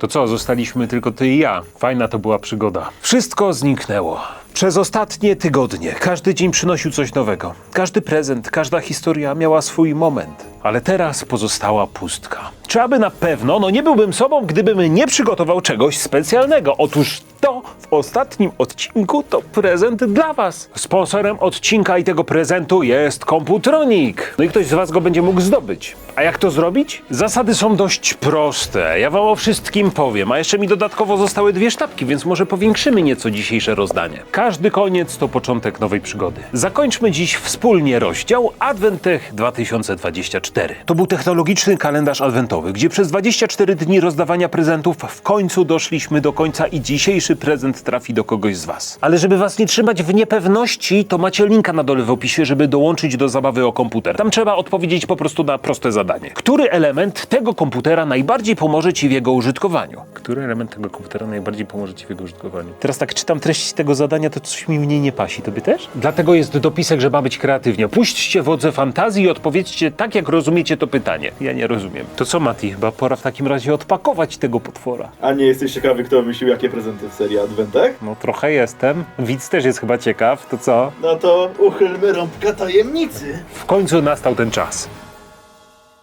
To co, zostaliśmy tylko ty i ja. Fajna to była przygoda. Wszystko zniknęło. Przez ostatnie tygodnie każdy dzień przynosił coś nowego. Każdy prezent, każda historia miała swój moment. Ale teraz pozostała pustka. Czy aby na pewno, no nie byłbym sobą, gdybym nie przygotował czegoś specjalnego. Otóż to w ostatnim odcinku to prezent dla Was. Sponsorem odcinka i tego prezentu jest Komputronik. No i ktoś z Was go będzie mógł zdobyć. A jak to zrobić? Zasady są dość proste. Ja Wam o wszystkim powiem. A jeszcze mi dodatkowo zostały dwie sztabki, więc może powiększymy nieco dzisiejsze rozdanie. Każdy koniec to początek nowej przygody. Zakończmy dziś wspólnie rozdział Adventech 2024. To był technologiczny kalendarz adwentowy, gdzie przez 24 dni rozdawania prezentów w końcu doszliśmy do końca i dzisiejszy prezent trafi do kogoś z Was. Ale żeby Was nie trzymać w niepewności, to macie linka na dole w opisie, żeby dołączyć do zabawy o komputer. Tam trzeba odpowiedzieć po prostu na proste zadanie. Który element tego komputera najbardziej pomoże Ci w jego użytkowaniu? Który element tego komputera najbardziej pomoże Ci w jego użytkowaniu? Teraz tak czytam treść tego zadania, to coś mi mniej nie pasi. Tobie też? Dlatego jest dopisek, że ma być kreatywnie. Puśćcie wodze fantazji i odpowiedzcie tak, jak rozumiecie to pytanie. Ja nie rozumiem. To co, Mati? Chyba pora w takim razie odpakować tego potwora. A nie jesteś ciekawy, kto wymyślił jakie prezenty w serii Adwentach? No trochę jestem. Widz też jest chyba ciekaw. To co? No to uchylmy rąbka tajemnicy. W końcu nastał ten czas.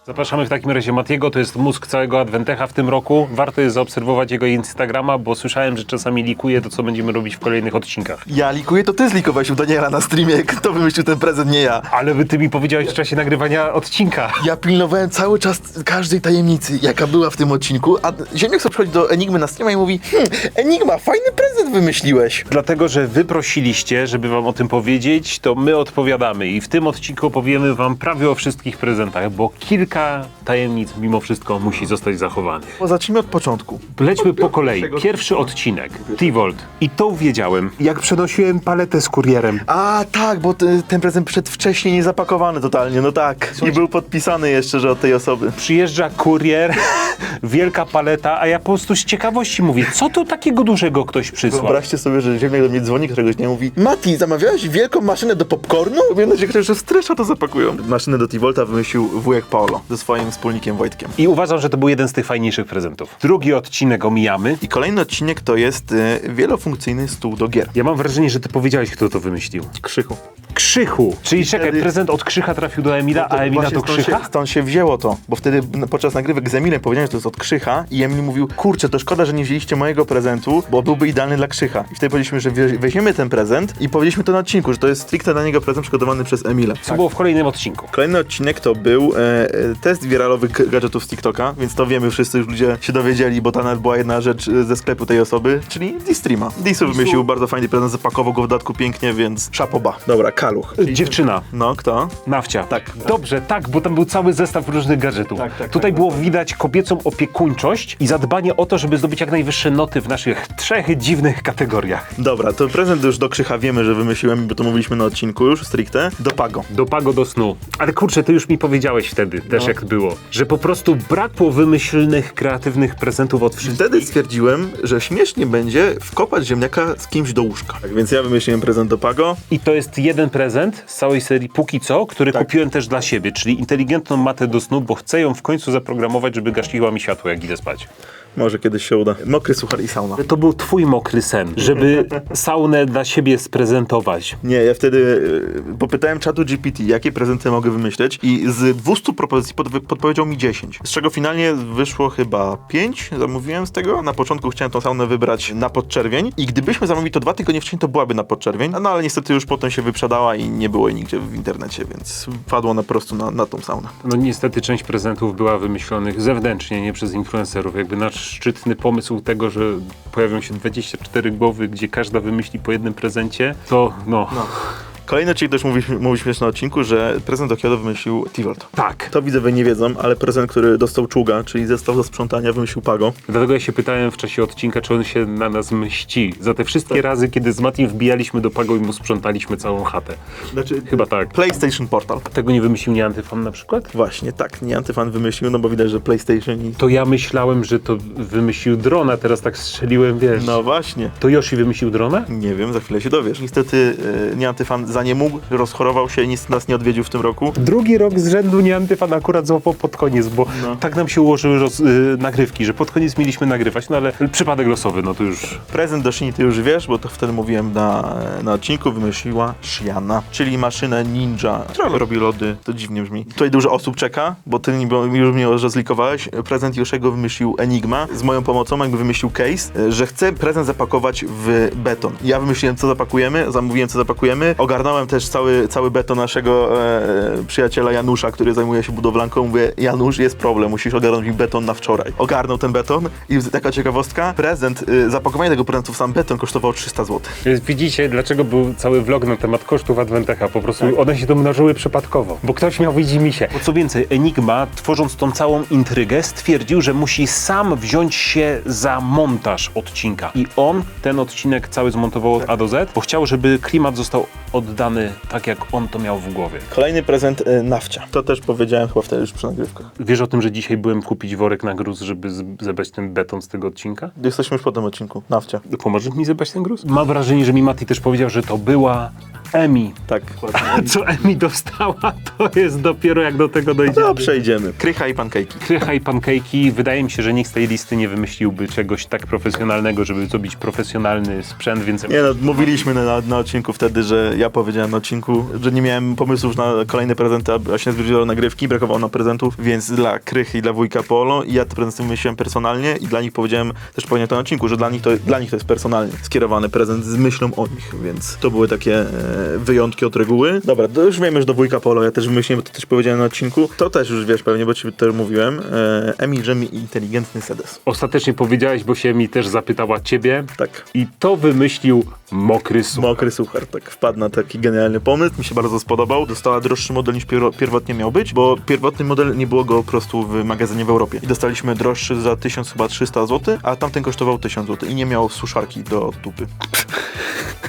Zapraszamy w takim razie Matiego, to jest mózg całego Adwentecha w tym roku. Warto jest zaobserwować jego Instagrama, bo słyszałem, że czasami likuje to, co będziemy robić w kolejnych odcinkach. Ja likuję, to ty zlikowałeś u Daniela na streamie. Kto wymyślił ten prezent, nie ja. Ale wy ty mi powiedziałeś w czasie nagrywania odcinka. Ja pilnowałem cały czas każdej tajemnicy, jaka była w tym odcinku, a Ziemniak sobie przychodzi do Enigmy na streama i mówi hmm, Enigma, fajny prezent wymyśliłeś. Dlatego, że wy prosiliście, żeby wam o tym powiedzieć, to my odpowiadamy i w tym odcinku opowiemy wam prawie o wszystkich prezentach, bo kilka tajemnic mimo wszystko musi zostać zachowanych. Bo zacznijmy od początku. Lećmy po kolei. Pierwszy odcinek. T-Volt. I to wiedziałem, jak przenosiłem paletę z kurierem. A tak, bo te, ten prezent przyszedł wcześniej nie zapakowany totalnie, no tak. I był podpisany jeszcze, że od tej osoby. Przyjeżdża kurier, wielka paleta, a ja po prostu z ciekawości mówię, co tu takiego dużego ktoś przysłał? Wyobraźcie sobie, że Ziemniak do mnie dzwoni któregoś dnia i mówi Mati, zamawiałeś wielką maszynę do popcornu? Wiem nadzieję, że w stresza to zapakują. Maszynę do T-Volta wymyślił wujek Paolo ze swoim wspólnikiem Wojtkiem. I uważam, że to był jeden z tych fajniejszych prezentów. Drugi odcinek omijamy. I kolejny odcinek to jest y, wielofunkcyjny stół do gier. Ja mam wrażenie, że ty powiedziałeś, kto to wymyślił. Krzychu. Krzychu! Czyli czekaj, wtedy- prezent od Krzycha trafił do Emila, a Emila Właśnie to stąd Krzycha? Się, stąd się wzięło to, bo wtedy n- podczas nagrywek z Emilem powiedziałem, że to jest od Krzycha i Emil mówił, kurczę, to szkoda, że nie wzięliście mojego prezentu, bo byłby idealny dla Krzycha. I wtedy powiedzieliśmy, że wie- weźmiemy ten prezent i powiedzieliśmy to na odcinku, że to jest stricte dla niego prezent przygotowany przez Emila. Co było w kolejnym odcinku? Kolejny odcinek to był e, e, test wiralowych gadżetów z TikToka, więc to wiemy, wszyscy już ludzie się dowiedzieli, bo to nawet była jedna rzecz e, ze sklepu tej osoby, czyli D-Streama. Disu wymyślił bardzo fajny prezent, zapakował go w dodatku pięknie, więc szapoba. Dobra, kaluch. Dziewczyna. No, kto? Nawcia. Tak. Dobrze, tak, bo tam był cały zestaw różnych gadżetów. Tak, tak, Tutaj tak, było widać kobiecą opiekuńczość i zadbanie o to, żeby zdobyć jak najwyższe noty w naszych trzech dziwnych kategoriach. Dobra, to prezent już do Krzycha wiemy, że wymyśliłem, bo to mówiliśmy na odcinku już, stricte. Do Pago. Do pago do snu. Ale kurczę, ty już mi powiedziałeś wtedy, też No. jak było, że po prostu brakło wymyślnych, kreatywnych prezentów od wszystkich. Wtedy stwierdziłem, że śmiesznie będzie wkopać ziemniaka z kimś do łóżka. Tak więc ja wymyśliłem prezent do Pago. I to jest jeden prezent z całej serii póki co, który Tak. kupiłem też dla siebie, czyli inteligentną matę do snu, bo chcę ją w końcu zaprogramować, żeby gasiła mi światło, jak idę spać. Może kiedyś się uda. Mokry suchar i sauna. To był twój mokry sen, żeby saunę dla siebie sprezentować. Nie, ja wtedy y, popytałem czatu GPT, jakie prezenty mogę wymyśleć i z 200 propozycji podwy- podpowiedział mi 10. Z czego finalnie wyszło chyba 5, zamówiłem z tego. Na początku chciałem tą saunę wybrać na podczerwień i gdybyśmy zamówili to dwa tygodnie wcześniej, to byłaby na podczerwień. No ale niestety już potem się wyprzedała i nie było jej nigdzie w internecie, więc padło na prostu na, na tą saunę. No niestety część prezentów była wymyślonych zewnętrznie, nie przez influencerów. Jakby nasz szczytny pomysł tego, że pojawią się 24 głowy, gdzie każda wymyśli po jednym prezencie, to no, Kolejny odcinek też mówiliśmy, mówiliśmy na odcinku, że prezent do Kyoto wymyślił T-Volt. tak. To widzowie nie wiedzą, ale prezent, który dostał czuga, czyli zestaw do sprzątania, wymyślił Pago. Dlatego ja się pytałem w czasie odcinka, czy on się na nas mści. Za te wszystkie razy, kiedy z Matim wbijaliśmy do Pago i mu sprzątaliśmy całą chatę. Znaczy, Chyba tak. PlayStation Portal. Tego nie wymyślił nie antyfan na przykład? Właśnie, tak, nie antyfan wymyślił, no bo widać, że PlayStation i... To ja myślałem, że to wymyślił drona, teraz tak strzeliłem, wiesz. No właśnie. To Yoshi wymyślił drona? Nie wiem, za chwilę się dowiesz. Niestety e, nie antyfan za nie mógł, rozchorował się i nic nas nie odwiedził w tym roku. Drugi rok z rzędu nie Antyfan akurat złapał pod koniec, bo No. tak nam się ułożyły roz, y, nagrywki, że pod koniec mieliśmy nagrywać, no ale przypadek losowy, no to już... Prezent do Shini ty już wiesz, bo to wtedy mówiłem na, na odcinku, wymyśliła Shiana, czyli maszynę ninja, która robi lody, to dziwnie brzmi. Tutaj dużo osób czeka, bo ty już mnie rozlikowałeś. Prezent Yoshego wymyślił Enigma z moją pomocą, jakby wymyślił case, że chce prezent zapakować w beton. Ja wymyśliłem, co zapakujemy, zamówiłem, co zapakujemy, ogarnąłem też cały, cały beton naszego e, przyjaciela Janusza, który zajmuje się budowlanką. Mówię, Janusz, jest problem, musisz ogarnąć mi beton na wczoraj. Ogarnął ten beton i taka ciekawostka, prezent, y, zapakowanie tego prezentu w sam beton kosztowało 300 zł. Więc widzicie, dlaczego był cały vlog na temat kosztów Adwentecha. Po prostu one się domnożyły przypadkowo, bo ktoś miał widzi mi się. Co więcej, Enigma, tworząc tą całą intrygę, stwierdził, że musi sam wziąć się za montaż odcinka. I on ten odcinek cały zmontował od A do Z, bo chciał, żeby klimat został oddany tak, jak on to miał w głowie. Kolejny prezent y, nawcia. To też powiedziałem chyba wtedy już przy nagrywkach. Wiesz o tym, że dzisiaj byłem kupić worek na gruz, żeby z- zebrać ten beton z tego odcinka? Jesteśmy już po tym odcinku. Nawcia. Pomożesz mi zebrać ten gruz? Mam wrażenie, że mi Mati też powiedział, że to była Emi. Tak. A co Emi dostała, to jest dopiero jak do tego dojdzie. No, przejdziemy. Krycha i pankejki. Krycha i pankejki. Wydaje mi się, że nikt z tej listy nie wymyśliłby czegoś tak profesjonalnego, żeby zrobić profesjonalny sprzęt, więc Nie no, mówiliśmy na, na odcinku wtedy, że ja powiedziałem na odcinku, że nie miałem pomysłów na kolejne prezenty, a właśnie zbliżyło nagrywki, brakowało nam prezentów, więc dla Krychy i dla wujka Polo i ja te prezenty wymyśliłem personalnie i dla nich powiedziałem, też powiedziałem na odcinku, że dla nich, to, dla nich to jest personalnie skierowany prezent z myślą o nich, więc to były takie e, wyjątki od reguły. Dobra, to już wiemy, że do wujka Polo ja też wymyśliłem, bo to też powiedziałem na odcinku. To też już wiesz pewnie, bo ci to mówiłem. E, Emi Jemmy i inteligentny sedes. ostatecznie powiedziałeś, bo się mi też zapytała ciebie. Tak. I to wymyślił Mokry Such. Mokry suchar, tak wpadł na taki genialny pomysł, mi się bardzo spodobał. Dostała droższy model niż pier- pierwotnie miał być, bo pierwotny model nie było go po prostu w magazynie w Europie. I dostaliśmy droższy za 1300 zł, a tamten kosztował 1000 zł i nie miał suszarki do dupy.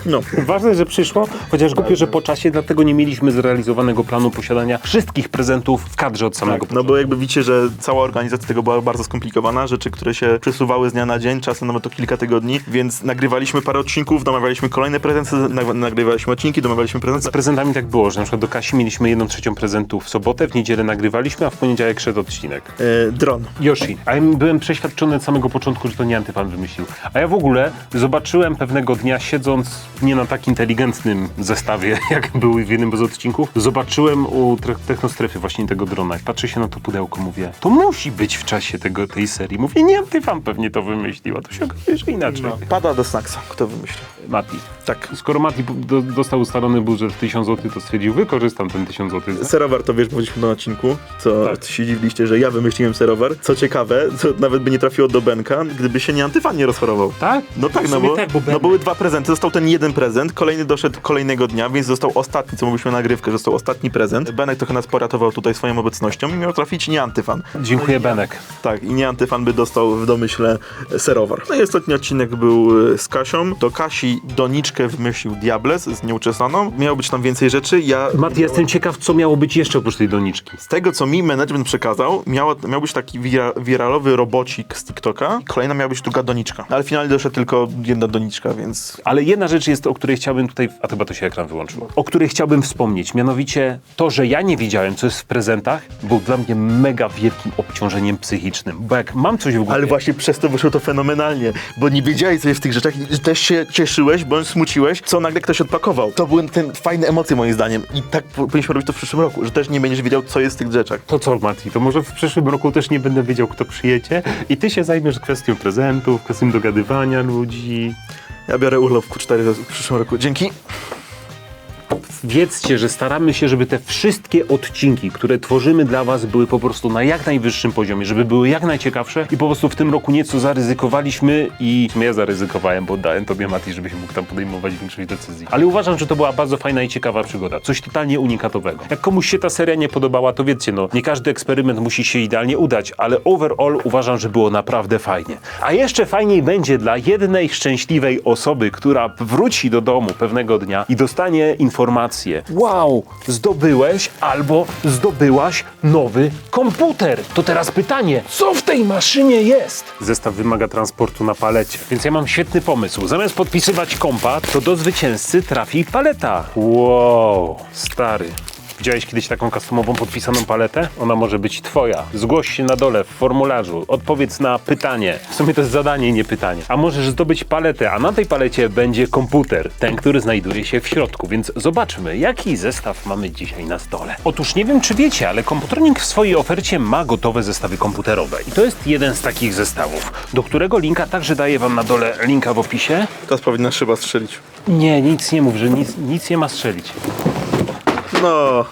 No, Ważne, że przyszło, chociaż głupio, że po czasie, dlatego nie mieliśmy zrealizowanego planu posiadania wszystkich prezentów w kadrze od samego tak, no bo jakby widzicie, że cała organizacja tego była bardzo skomplikowana, rzeczy, które się przesuwały z dnia na dzień, czasem nawet to kilka tygodni, więc nagrywaliśmy parę odcinków, domawialiśmy kolejne prezenty, nag- nagrywaliśmy odcinki, domawialiśmy prezenty. Z prezentami tak było, że na przykład do Kasi mieliśmy jedną trzecią prezentów w sobotę, w niedzielę nagrywaliśmy, a w poniedziałek szedł odcinek. E, dron. Yoshi. A ja byłem przeświadczony od samego początku, że to nie Antypan wymyślił. A ja w ogóle zobaczyłem pewnego dnia, siedząc nie na tak inteligentnym zestawie, jak był w jednym z odcinków, zobaczyłem u tre- technostrefy właśnie tego drona. I patrzę się na to pudełko, mówię, to musi być w czasie tego, tej serii. Mówię, nie Antypan pewnie to wymyślił, a to się okazuje, że inaczej. Pada do snacksa. Kto wymyślił? Mati. Tak. Skoro Mati do, dostał ustalony budżet w 1000 zł, to stwierdził, wykorzystam ten 1000 zł. Serowar to wiesz, powiedzieliśmy na odcinku, co Tak. się dziwiliście, że ja wymyśliłem serowar. Co ciekawe, co nawet by nie trafiło do Benka, gdyby się nie Antyfan nie rozchorował. Tak? No tak, no bo, tak, bo no były dwa prezenty, został ten jeden prezent, kolejny doszedł kolejnego dnia, więc został ostatni, co mówiliśmy na nagrywkę, że został ostatni prezent. Benek trochę nas poratował tutaj swoją obecnością i miał trafić nie Antyfan. Dziękuję, Benek. Tak, i nie Antyfan by dostał w domyśle serowar. No i ostatni odcinek był e, z Kasią. Do Kasi doniczkę wymyślił Diables z nieuczesaną. Miało być tam więcej rzeczy, ja... Mati, jestem ciekaw, co miało być jeszcze oprócz tej doniczki. Z tego, co mi management przekazał, miała, miał być taki wira, wiralowy robocik z TikToka. Kolejna miała być druga doniczka. Ale finalnie doszła tylko jedna doniczka, więc Ale jedna rzecz jest, o której chciałbym tutaj, a chyba to się ekran wyłączył, o której chciałbym wspomnieć, mianowicie to, że ja nie wiedziałem, co jest w prezentach, był dla mnie mega wielkim obciążeniem psychicznym, bo jak mam coś w głowie... Ale właśnie przez to wyszło to fenomenalnie, bo nie wiedziałeś, co jest w tych rzeczach i też się cieszyłeś, bądź smuciłeś, co nagle ktoś odpakował. To były te fajne emocje moim zdaniem i tak po- powinniśmy robić to w przyszłym roku, że też nie będziesz wiedział, co jest w tych rzeczach. To co, Mati, to może w przyszłym roku też nie będę wiedział, kto przyjedzie i ty się zajmiesz kwestią prezentów, kwestią dogadywania ludzi. Ja biorę urlop w Q4 w przyszłym roku. Dzięki. Wiedzcie, że staramy się, żeby te wszystkie odcinki, które tworzymy dla Was, były po prostu na jak najwyższym poziomie, żeby były jak najciekawsze i po prostu w tym roku nieco zaryzykowaliśmy i sumie ja zaryzykowałem, bo dałem Tobie, Mati, żebyś mógł tam podejmować większość decyzji. Ale uważam, że to była bardzo fajna i ciekawa przygoda. Coś totalnie unikatowego. Jak komuś się ta seria nie podobała, to wiecie, no, nie każdy eksperyment musi się idealnie udać, ale overall uważam, że było naprawdę fajnie. A jeszcze fajniej będzie dla jednej szczęśliwej osoby, która wróci do domu pewnego dnia i dostanie informację, informację. Wow, zdobyłeś albo zdobyłaś nowy komputer. To teraz pytanie, co w tej maszynie jest? Zestaw wymaga transportu na palecie, więc ja mam świetny pomysł. Zamiast podpisywać kompa, to do zwycięzcy trafi paleta. Wow, stary. Widziałeś kiedyś taką customową podpisaną paletę? Ona może być twoja. Zgłoś się na dole w formularzu. Odpowiedz na pytanie. W sumie to jest zadanie, nie pytanie. A możesz zdobyć paletę, a na tej palecie będzie komputer. Ten, który znajduje się w środku. Więc zobaczmy, jaki zestaw mamy dzisiaj na stole. Otóż nie wiem, czy wiecie, ale Komputernik w swojej ofercie ma gotowe zestawy komputerowe. I to jest jeden z takich zestawów, do którego linka także daję wam na dole linka w opisie. Teraz powinna szyba strzelić. Nie, nic nie mów, że nic, nic nie ma strzelić. No,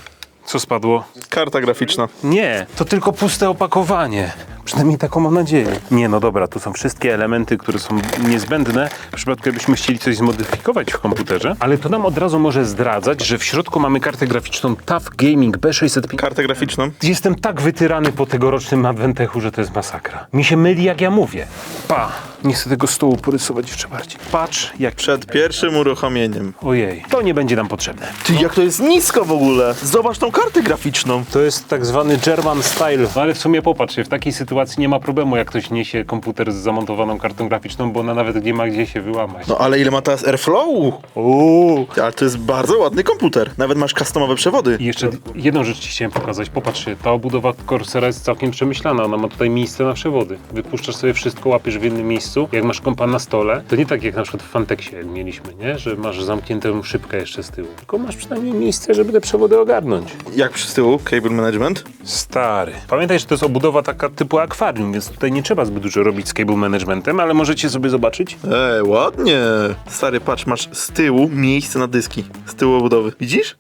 Co spadło? karta graficzna. Nie, to tylko puste opakowanie. Przynajmniej taką mam nadzieję. Nie, no dobra, tu są wszystkie elementy, które są niezbędne w przypadku, jakbyśmy chcieli coś zmodyfikować w komputerze, ale to nam od razu może zdradzać, że w środku mamy kartę graficzną TUF Gaming B605. Kartę graficzną. Jestem tak wytyrany po tegorocznym Adventechu, że to jest masakra. Mi się myli, jak ja mówię. Pa, nie chcę tego stołu porysować jeszcze bardziej. Patrz, jak... Przed pierwszym uruchomieniem. Ojej, to nie będzie nam potrzebne. Ty, jak to jest nisko w ogóle! Zobacz tą kartę graficzną. To jest tak zwany German style. No ale w sumie popatrz, w takiej sytuacji nie ma problemu, jak ktoś niesie komputer z zamontowaną kartą graficzną, bo ona nawet nie ma gdzie się wyłamać. No ale ile ma teraz airflow? Uuu. Ale to jest bardzo ładny komputer. Nawet masz customowe przewody. I jeszcze jedną rzecz ci chciałem pokazać. Popatrzcie, ta obudowa Corsera jest całkiem przemyślana. Ona ma tutaj miejsce na przewody. Wypuszczasz sobie wszystko, łapiesz w jednym miejscu. Jak masz kompa na stole, to nie tak jak na przykład w Fantexie mieliśmy, nie? Że masz zamkniętą szybkę jeszcze z tyłu. Tylko masz przynajmniej miejsce, żeby te przewody ogarnąć. Jak przy tyłu? Cable management? Stary. Pamiętaj, że to jest obudowa taka typu akwarium, więc tutaj nie trzeba zbyt dużo robić z cable managementem, ale możecie sobie zobaczyć. Ej, ładnie. Stary, patrz, masz z tyłu miejsce na dyski. Z tyłu obudowy. Widzisz?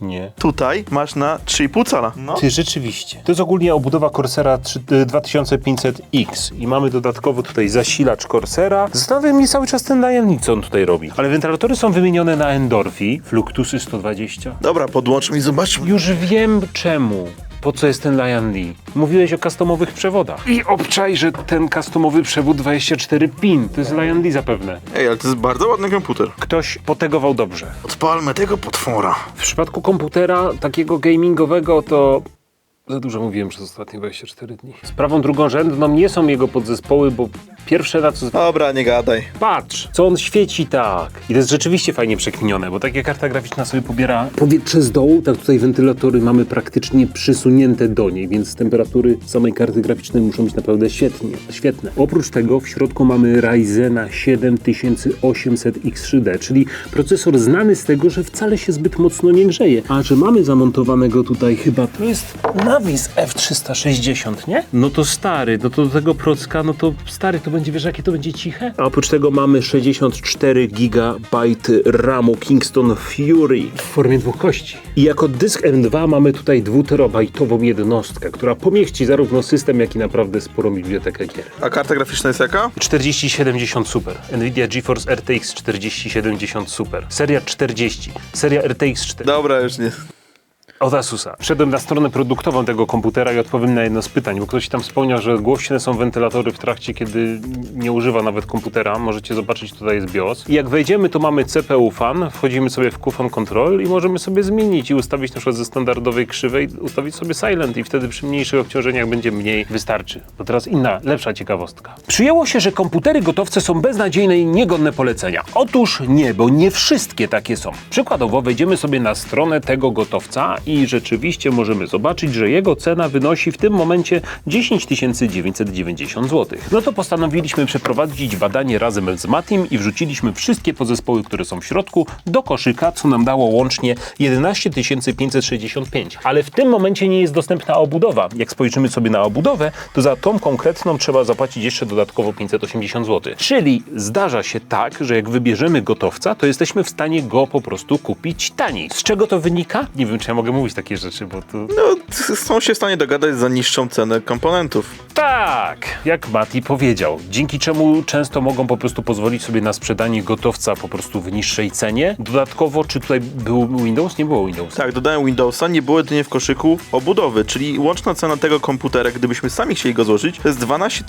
Nie. Tutaj masz na 3,5 cala. No. Ty, rzeczywiście. To jest ogólnie obudowa Corsera 3, y, 2500X i mamy dodatkowo tutaj zasilacz Corsera. Zastanawiam mnie cały czas ten Lion co on tutaj robi. Ale wentylatory są wymienione na Endorfi, Fluctusy 120. Dobra, podłączmy i zobaczmy. Już wiem czemu. Po co jest ten Lion Lee? Mówiłeś o customowych przewodach. I obczaj, że ten customowy przewód 24 pin. To jest Lion Lee zapewne. Ej, ale to jest bardzo ładny komputer. Ktoś potegował dobrze. Odpalmy tego potwora. W przypadku komputera takiego gamingowego to za dużo mówiłem przez ostatnie 24 dni. Sprawą drugorzędną nie są jego podzespoły, bo pierwsze na co... Dobra, nie gadaj. Patrz, co on świeci tak. I to jest rzeczywiście fajnie przekminione, bo takie karta graficzna sobie pobiera powietrze z dołu, tak tutaj wentylatory mamy praktycznie przysunięte do niej, więc temperatury samej karty graficznej muszą być naprawdę świetnie, świetne. Oprócz tego w środku mamy Ryzena 7800X3D, czyli procesor znany z tego, że wcale się zbyt mocno nie grzeje. A że mamy zamontowanego tutaj chyba, to jest Navis F360, nie? No to stary, no to do tego procka, no to stary, to będzie, wiesz jakie to będzie ciche? A oprócz tego mamy 64 GB RAMu Kingston Fury w formie dwóch kości. I jako dysk M2 mamy tutaj 2-terabajtową jednostkę, która pomieści zarówno system, jak i naprawdę sporą bibliotekę gier. A karta graficzna jest jaka? 4070 Super. Nvidia GeForce RTX 4070 Super. Seria 40. Seria RTX 4. Dobra, już nie. Od Asusa. Wszedłem na stronę produktową tego komputera i odpowiem na jedno z pytań, bo ktoś tam wspomniał, że głośne są wentylatory w trakcie, kiedy nie używa nawet komputera. Możecie zobaczyć, tutaj jest BIOS. I jak wejdziemy, to mamy CPU fan, wchodzimy sobie w QFON Control i możemy sobie zmienić i ustawić na przykład ze standardowej krzywej, ustawić sobie silent i wtedy przy mniejszych obciążeniach będzie mniej, wystarczy. To teraz inna, lepsza ciekawostka. Przyjęło się, że komputery gotowce są beznadziejne i niegodne polecenia. Otóż nie, bo nie wszystkie takie są. Przykładowo wejdziemy sobie na stronę tego gotowca i rzeczywiście możemy zobaczyć, że jego cena wynosi w tym momencie 10 990 zł. No to postanowiliśmy przeprowadzić badanie razem z Matim i wrzuciliśmy wszystkie podzespoły, które są w środku do koszyka, co nam dało łącznie 11 565. Ale w tym momencie nie jest dostępna obudowa. Jak spojrzymy sobie na obudowę, to za tą konkretną trzeba zapłacić jeszcze dodatkowo 580 zł. Czyli zdarza się tak, że jak wybierzemy gotowca, to jesteśmy w stanie go po prostu kupić taniej. Z czego to wynika? Nie wiem, czy ja mogę mówić takie rzeczy, bo to... No, są się w stanie dogadać za niższą cenę komponentów. Tak, jak Mati powiedział, dzięki czemu często mogą po prostu pozwolić sobie na sprzedanie gotowca po prostu w niższej cenie. Dodatkowo, czy tutaj był Windows? Nie było Windows. Tak, dodałem Windowsa, nie było jedynie w koszyku obudowy, czyli łączna cena tego komputera, gdybyśmy sami chcieli go złożyć, to jest 12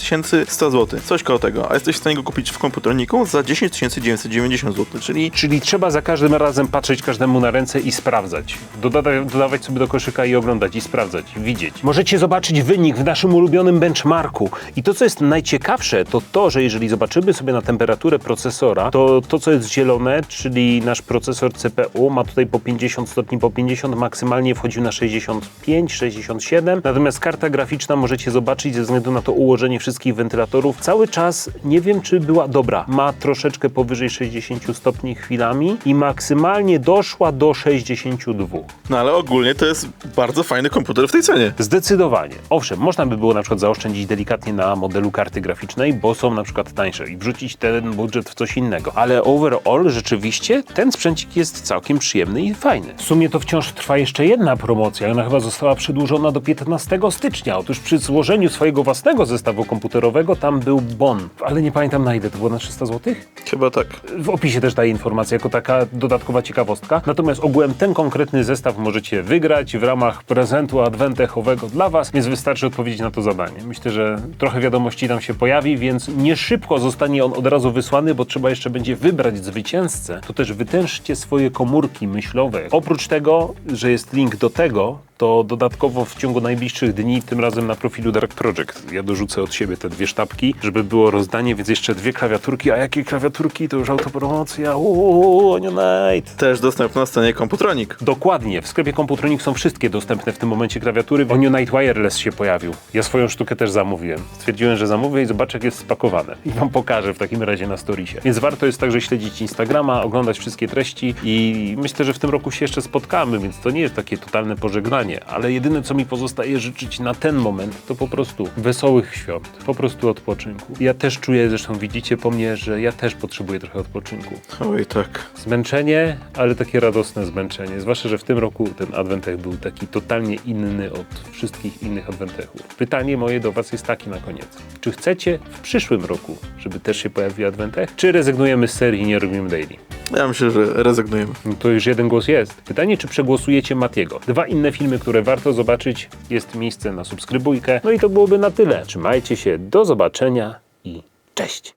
100 zł. Coś koło tego. A jesteś w stanie go kupić w komputerniku za 10 990 zł, czyli Czyli trzeba za każdym razem patrzeć każdemu na ręce i sprawdzać. Dodada, dodawać sobie do koszyka i oglądać i sprawdzać, widzieć. Możecie zobaczyć wynik w naszym ulubionym benchmarku. I to, co jest najciekawsze, to to, że jeżeli zobaczymy sobie na temperaturę procesora, to to, co jest zielone, czyli nasz procesor CPU ma tutaj po 50 stopni, po 50, maksymalnie wchodził na 65, 67. Natomiast karta graficzna możecie zobaczyć ze względu na to ułożenie wszystkich wentylatorów. Cały czas nie wiem, czy była dobra. Ma troszeczkę powyżej 60 stopni chwilami i maksymalnie doszła do 62. No ale ogólnie to jest bardzo fajny komputer w tej cenie. Zdecydowanie. Owszem, można by było na przykład zaoszczędzić delikatnie na modelu karty graficznej, bo są na przykład tańsze i wrzucić ten budżet w coś innego. Ale overall rzeczywiście ten sprzęcik jest całkiem przyjemny i fajny. W sumie to wciąż trwa jeszcze jedna promocja. Ona chyba została przedłużona do 15 stycznia. Otóż przy złożeniu swojego własnego zestawu komputerowego tam był bon, ale nie pamiętam na ile to było na 300 zł. Chyba tak. W opisie też daje informacja jako taka dodatkowa ciekawostka. Natomiast ogółem ten konkretny zestaw możecie wygrać w ramach prezentu adwentechowego dla Was, więc wystarczy odpowiedzieć na to zadanie. Myślę, że trochę wiadomości tam się pojawi, więc nie szybko zostanie on od razu wysłany, bo trzeba jeszcze będzie wybrać zwycięzcę. To też wytężcie swoje komórki myślowe. Oprócz tego, że jest link do tego, to dodatkowo w ciągu najbliższych dni, tym razem na profilu Dark Project, ja dorzucę od siebie te dwie sztabki, żeby było rozdanie, więc jeszcze dwie klawiaturki. A jakie klawiaturki? To już autopromocja. Uuu, Onionite. Też dostępna na scenie Komputronik. Dokładnie, w sklepie Komputronik są wszystkie dostępne w tym momencie klawiatury. Onionite Wireless się pojawił. Ja swoją sztukę też zamówiłem. Stwierdziłem, że zamówię i zobaczę, jak jest spakowane. I wam pokażę w takim razie na storiesie. Więc warto jest także śledzić Instagrama, oglądać wszystkie treści i myślę, że w tym roku się jeszcze spotkamy, więc to nie jest takie totalne pożegnanie. Ale jedyne, co mi pozostaje życzyć na ten moment, to po prostu wesołych świąt, po prostu odpoczynku. Ja też czuję, zresztą widzicie po mnie, że ja też potrzebuję trochę odpoczynku. Oj, tak. Zmęczenie, ale takie radosne zmęczenie. Zwłaszcza, że w tym roku ten Adwentech był taki totalnie inny od wszystkich innych Adwentechów. Pytanie moje do Was jest takie na koniec. Czy chcecie w przyszłym roku, żeby też się pojawił Adwentech? Czy rezygnujemy z serii i nie robimy daily? Ja myślę, że rezygnujemy. No to już jeden głos jest. Pytanie, czy przegłosujecie Matiego? Dwa inne filmy, które warto zobaczyć. Jest miejsce na subskrybujkę. No i to byłoby na tyle. Trzymajcie się, do zobaczenia i cześć!